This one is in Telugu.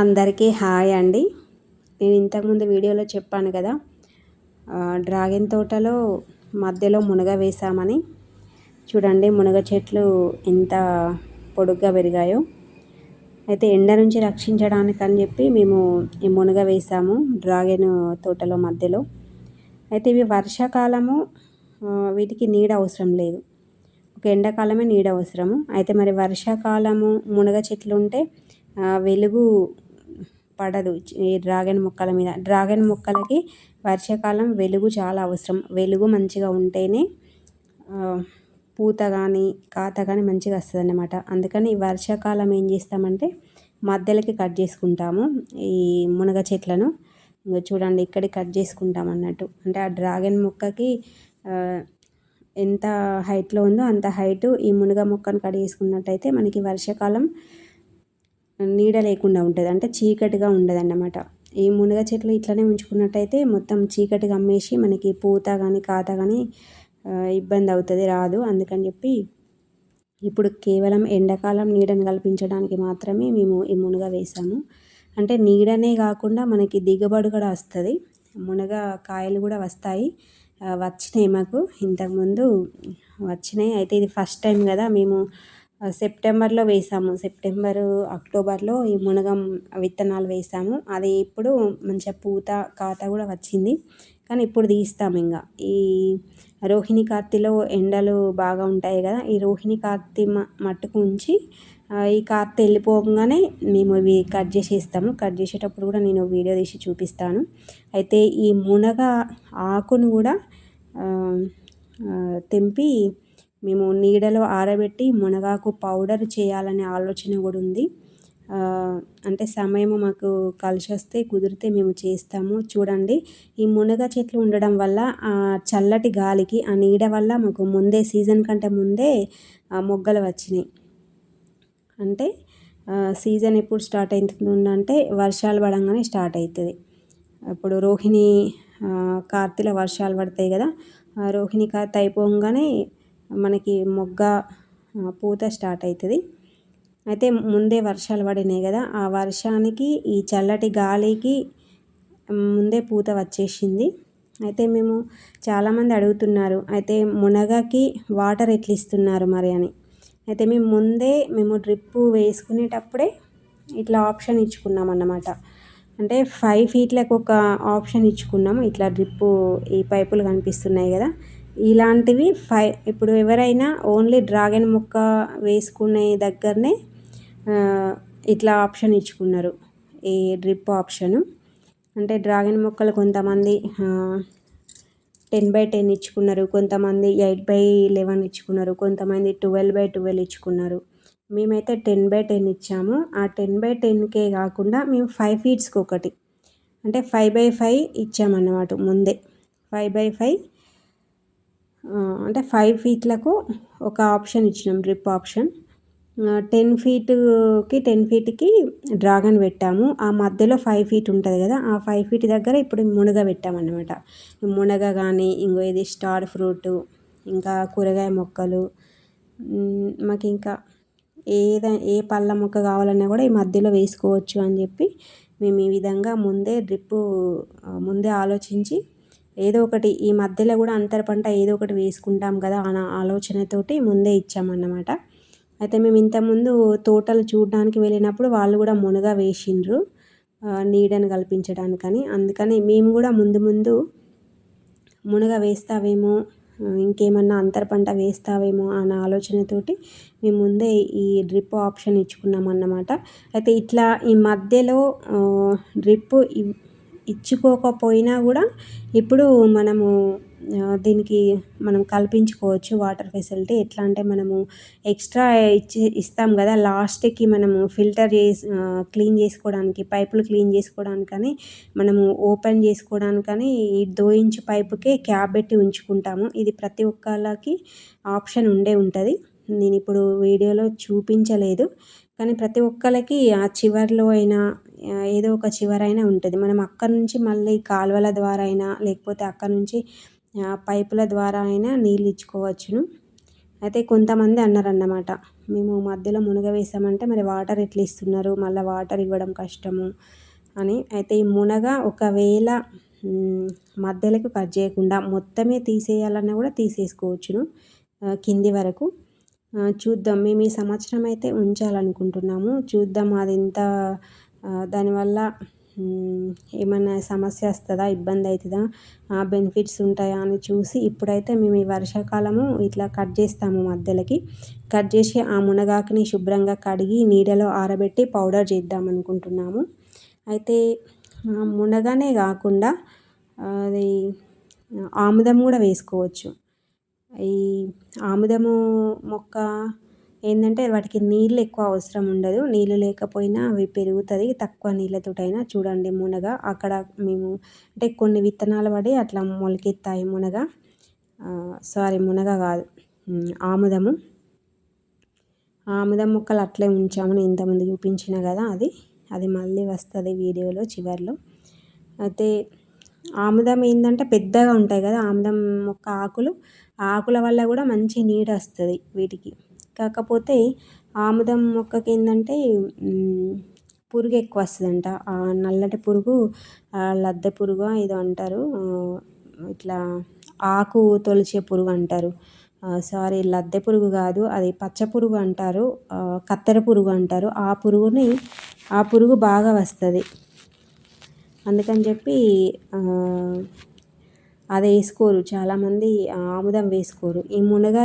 అందరికీ హాయ్ అండి. నేను ఇంతకుముందు వీడియోలో చెప్పాను కదా డ్రాగన్ తోటలో మధ్యలో మునగ వేసామని. చూడండి మునగ చెట్లు ఎంత పొడుగ్గా పెరిగాయో. అయితే ఎండ నుంచి రక్షించడానికి అని చెప్పి మేము ఈ మునగ వేసాము డ్రాగన్ తోటలో మధ్యలో. అయితే ఇవి వర్షాకాలము వీటికి నీడ అవసరం లేదు. ఒక ఎండాకాలమే నీడ అవసరము. అయితే మరి వర్షాకాలము మునగ చెట్లు ఉంటే వెలుగు పడదు. ఈ డ్రాగన్ మొక్కల మీద. డ్రాగన్ మొక్కలకి వర్షాకాలం వెలుగు చాలా అవసరం. వెలుగు మంచిగా ఉంటేనే పూత కానీ కాత కానీ మంచిగా వస్తుంది అన్నమాట అందుకని వర్షాకాలం ఏం చేస్తామంటే మధ్యలోకి కట్ చేసుకుంటాము. ఈ మునగ చెట్లను. ఇంకా చూడండి ఇక్కడికి కట్ చేసుకుంటాం అన్నట్టు. అంటే ఆ డ్రాగన్ మొక్కకి ఎంత హైట్లో ఉందో అంత హైటు ఈ మునగ మొక్కను కట్ చేసుకున్నట్టయితే మనకి వర్షాకాలం నీడ లేకుండా ఉంటుంది. అంటే చీకటిగా ఉండదు అన్నమాట ఈ మునగ చెట్లు ఇట్లనే ఉంచుకున్నట్టయితే మొత్తం చీకటిగా అమ్మేసి మనకి పూత కానీ కాత కానీ ఇబ్బంది అవుతుంది రాదు. అందుకని చెప్పి ఇప్పుడు కేవలం ఎండాకాలం నీడను కల్పించడానికి మాత్రమే మేము ఈ మునగ వేసాము. అంటే నీడనే కాకుండా మనకి దిగుబడి కూడా వస్తుంది. మునగ కాయలు కూడా వస్తాయి. వచ్చినాయి మాకు. ఇంతకుముందు వచ్చినాయి. అయితే ఇది ఫస్ట్ టైం కదా మేము సెప్టెంబర్లో వేసాము. సెప్టెంబరు అక్టోబర్లో ఈ మునగం విత్తనాలు వేసాము. అది ఇప్పుడు మంచిగా పూత కాత కూడా వచ్చింది. కానీ ఇప్పుడు తీస్తాము ఇంకా. ఈ రోహిణి కార్తీలో ఎండలు బాగా ఉంటాయి కదా ఈ రోహిణి కార్తీ మట్టుకు ఉంచి ఈ కార్తీ వెళ్ళిపోగానే మేము ఇవి కట్ చేసేస్తాము. కట్ చేసేటప్పుడు కూడా నేను వీడియో తీసి చూపిస్తాను. అయితే ఈ మునగ ఆకును కూడా తెంపి మేము నీడలో ఆరబెట్టి మునగాకు పౌడర్ చేయాలనే ఆలోచన కూడా ఉంది. అంటే సమయం మాకు కలిసి వస్తే కుదిరితే మేము చేస్తాము. చూడండి ఈ మునగ చెట్లు ఉండడం వల్ల ఆ చల్లటి గాలికి ఆ నీడ వల్ల మాకు ముందే సీజన్ కంటే ముందే మొగ్గలు వచ్చినాయి. అంటే సీజన్ ఎప్పుడు స్టార్ట్ అవుతుందంటే వర్షాలు పడంగానే స్టార్ట్ అవుతుంది. ఇప్పుడు రోహిణి కార్తీల వర్షాలు పడతాయి కదా రోహిణి కార్తీ అయిపోగానే మనకి మొగ్గ పూత స్టార్ట్ అవుతుంది అయితే ముందే వర్షాలు పడినాయి కదా ఆ వర్షానికి ఈ చల్లటి గాలికి ముందే పూత వచ్చేసింది. అయితే మేము చాలామంది అడుగుతున్నారు అయితే మునగకి వాటర్ ఎట్లా ఇస్తున్నారు మరి అని? అయితే మేము ముందే మేము డ్రిప్పు వేసుకునేటప్పుడే ఇట్లా ఆప్షన్ ఇచ్చుకున్నాం అన్నమాట. అంటే ఫైవ్ ఫీట్లకు ఒక ఆప్షన్ ఇచ్చుకున్నాము ఇట్లా డ్రిప్పు ఈ పైపులు కనిపిస్తున్నాయి కదా. ఇలాంటివి ఫై ఇప్పుడు ఎవరైనా ఓన్లీ డ్రాగన్ మొక్క వేసుకునే దగ్గరనే ఇట్లా ఆప్షన్ ఇచ్చుకున్నారు. ఈ డ్రిప్ ఆప్షను. అంటే డ్రాగన్ మొక్కలు కొంతమంది టెన్ బై టెన్ ఇచ్చుకున్నారు. కొంతమంది ఎయిట్ బై లెవెన్ ఇచ్చుకున్నారు. కొంతమంది ట్వెల్వ్ బై ట్వెల్వ్ ఇచ్చుకున్నారు. మేమైతే టెన్ బై టెన్ ఇచ్చాము. ఆ టెన్ బై టెన్కే కాకుండా మేము ఫైవ్ ఫీట్స్కి ఒకటి అంటే ఫైవ్ బై ఫైవ్ ఇచ్చామన్నమాట ముందే. ఫైవ్ బై ఫైవ్ అంటే ఫైవ్ ఫీట్లకు ఒక ఆప్షన్ ఇచ్చినాం డ్రిప్ ఆప్షన్. టెన్ ఫీట్కి టెన్ ఫీట్కి డ్రాగన్ పెట్టాము. ఆ మధ్యలో ఫైవ్ ఫీట్ ఉంటుంది కదా ఆ ఫైవ్ ఫీట్ దగ్గర ఇప్పుడు మునగ పెట్టామన్నమాట. మునగ కానీ ఇంకో ఇది స్టార్ ఫ్రూట్ ఇంకా కూరగాయ మొక్కలు మాకు ఇంకా ఏదైనా ఏ పళ్ళ మొక్క కావాలన్నా కూడా ఈ మధ్యలో వేసుకోవచ్చు అని చెప్పి మేము ఈ విధంగా ముందే డ్రిప్పు ముందే ఆలోచించి ఏదో ఒకటి ఈ మధ్యలో కూడా అంతర పంట ఏదో ఒకటి వేసుకుంటాం కదా అన్న ఆలోచనతోటి ముందే ఇచ్చామన్నమాట. అయితే మేము ఇంతకుముందు తోటలు చూడడానికి వెళ్ళినప్పుడు వాళ్ళు కూడా మునగ వేసిండ్రు నీడను కల్పించడానికని. అందుకని మేము కూడా ముందు ముందు మునగ వేస్తావేమో ఇంకేమన్నా అంతర పంట వేస్తావేమో అన్న ఆలోచనతోటి మేము ముందే ఈ డ్రిప్ ఆప్షన్ ఇచ్చుకున్నాం అన్నమాట అయితే ఇట్లా ఈ మధ్యలో డ్రిప్ ఇచ్చుకోకపోయినా కూడా ఇప్పుడు మనము దీనికి మనం కల్పించుకోవచ్చు వాటర్ ఫెసిలిటీ. ఎట్లా అంటే మనము ఎక్స్ట్రా ఇచ్చి ఇస్తాం కదా లాస్ట్కి మనము ఫిల్టర్ చేసి క్లీన్ చేసుకోవడానికి పైపులు క్లీన్ చేసుకోవడానికని మనము ఓపెన్ చేసుకోవడానికని ఈ దోయించు పైపుకే క్యాప్ పెట్టి ఉంచుకుంటాము. ఇది ప్రతి ఒక్కళ్ళకి ఆప్షన్ ఉండే ఉంటుంది. నేను ఇప్పుడు వీడియోలో చూపించలేదు. కానీ ప్రతి ఒక్కరికి ఆ చివర్లో అయినా ఏదో ఒక చివరైనా ఉంటుంది. మనం అక్కడ నుంచి మళ్ళీ కాలువల ద్వారా అయినా లేకపోతే అక్కడ నుంచి పైపుల ద్వారా అయినా నీళ్ళు ఇచ్చుకోవచ్చును. అయితే కొంతమంది అన్నారన్నమాట మేము మధ్యలో మునగ వేసామంటే మరి వాటర్ ఎట్లా ఇస్తున్నారు? మళ్ళీ వాటర్ ఇవ్వడం కష్టము అని. అయితే ఈ మునగ ఒకవేళ మధ్యలోకి కట్ చేయకుండా మొత్తమే తీసేయాలన్నా కూడా తీసేసుకోవచ్చును కింది వరకు. చూద్దాం. మేము ఈ సంవత్సరం అయితే ఉంచాలనుకుంటున్నాము. చూద్దాం అది ఎంత దానివల్ల ఏమైనా సమస్య వస్తుందా ఇబ్బంది అవుతుందా బెనిఫిట్స్ ఉంటాయా అని చూసి ఇప్పుడైతే మేము ఈ వర్షాకాలము ఇట్లా కట్ చేస్తాము మధ్యలోకి. కట్ చేసి ఆ మునగాకుని శుభ్రంగా కడిగి నీడలో ఆరబెట్టి పౌడర్ చేద్దాం అనుకుంటున్నాము. అయితే మునగానే కాకుండా అది ఆముదం కూడా వేసుకోవచ్చు. ఈ ఆముదము మొక్క ఏంటంటే వాటికి నీళ్ళు ఎక్కువ అవసరం ఉండదు. నీళ్ళు లేకపోయినా అవి పెరుగుతుంది. తక్కువ నీళ్ళతోటైనా చూడండి మునగ. అక్కడ మేము అంటే కొన్ని విత్తనాలు పడి అట్లా మొలకెత్తాయి మునగ. సారీ మునగ కాదు. ఆముదము. ఆముదం మొక్కలు అట్లే ఉంచాము. నేను ఇంతకుముందు చూపించిన కదా అది. అది మళ్ళీ వస్తుంది వీడియోలో చివరిలో. అయితే ఆముదం ఏంటంటే పెద్దగా ఉంటాయి కదా. ఆముదం మొక్క ఆకులు. ఆకుల వల్ల కూడా మంచి నీడ వస్తుంది వీటికి. కాకపోతే ఆముదం మొక్కకి ఏంటంటే పురుగు ఎక్కువ వస్తుందంట. నల్లటి పురుగు లద్దె పురుగు ఏదో అంటారు. ఇట్లా ఆకు తొలిచే పురుగు అంటారు. సారీ లద్దె పురుగు కాదు అది పచ్చ పురుగు అంటారు. కత్తెర పురుగు అంటారు. ఆ పురుగుని ఆ పురుగు బాగా వస్తుంది. అందుకని చెప్పి అది వేసుకోరు. చాలామంది ఆముదం వేసుకోరు. ఈ మునగ